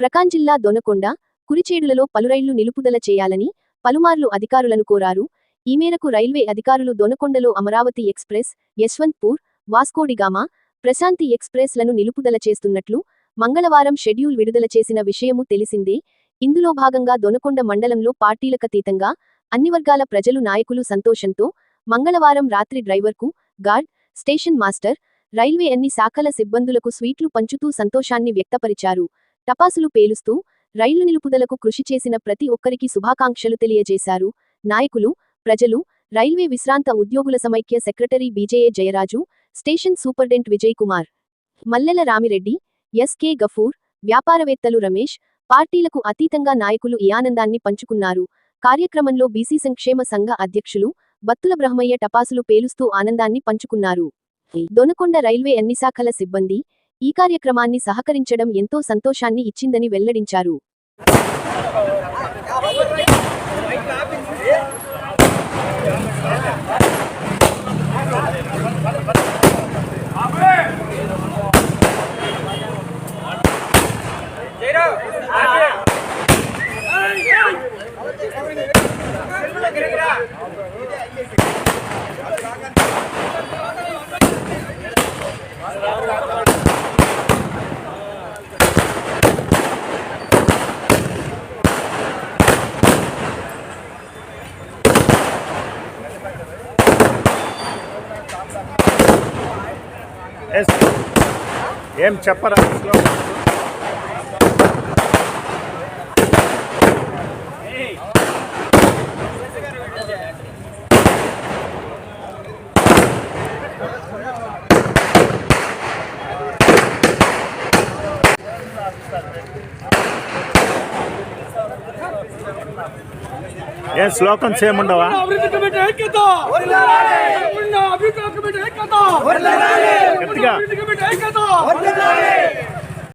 ప్రకాన్ జిల్లా దొనకొండ కురిచేడులలో పలు రైళ్ళు నిలుపుదల చేయాలని పలుమార్లు అధికారులను కోరారు. ఈ మేరకు రైల్వే అధికారులు దొనకొండలో అమరావతి ఎక్స్ప్రెస్ యశ్వంత్పూర్ వాస్కోడిగామా ప్రశాంతి ఎక్స్ప్రెస్లను నిలుపుదల చేస్తున్నట్లు మంగళవారం షెడ్యూల్ విడుదల చేసిన విషయము తెలిసిందే. ఇందులో భాగంగా దొనకొండ మండలంలో పార్టీలకతీతంగా అన్ని వర్గాల ప్రజలు నాయకులు సంతోషంతో మంగళవారం రాత్రి డ్రైవర్కు గార్డ్ స్టేషన్ మాస్టర్ రైల్వే అన్ని శాఖల సిబ్బందులకు స్వీట్లు పంచుతూ సంతోషాన్ని వ్యక్తపరిచారు. టపాసులు పేలుస్తూ రైళ్ళు నిలుపుదలకు కృషి చేసిన ప్రతి ఒక్కరికి శుభాకాంక్షలు తెలియజేశారు. నాయకులు ప్రజలు రైల్వే విశ్రాంత ఉద్యోగుల సమైక్య secretary BJA Jayaraju station superintendent Vijay Kumar Mallela Ramireddy SK Gafoor వ్యాపారవేత్తలు రమేష్ పార్టీలకు అతీతంగా నాయకులు ఈ ఆనందాన్ని పంచుకున్నారు. కార్యక్రమంలో బీసీ సంక్షేమ సంఘ అధ్యక్షులు బత్తుల బ్రహ్మయ్య టపాసులు పేలుస్తూ ఆనందాన్ని పంచుకున్నారు. దొనకొండ రైల్వే అన్ని శాఖల సిబ్బంది ఈ కార్యక్రమాన్ని సహకరించడం ఎంతో సంతోషాన్ని ఇచ్చిందని వెల్లడించారు. ఎస్. ఏం చెప్పరా? ఏం అభివృద్ధి కమిటీ ఐక్యత! ఉన్న అభివృద్ధి కమిటీ ఐక్యత! గట్టిగా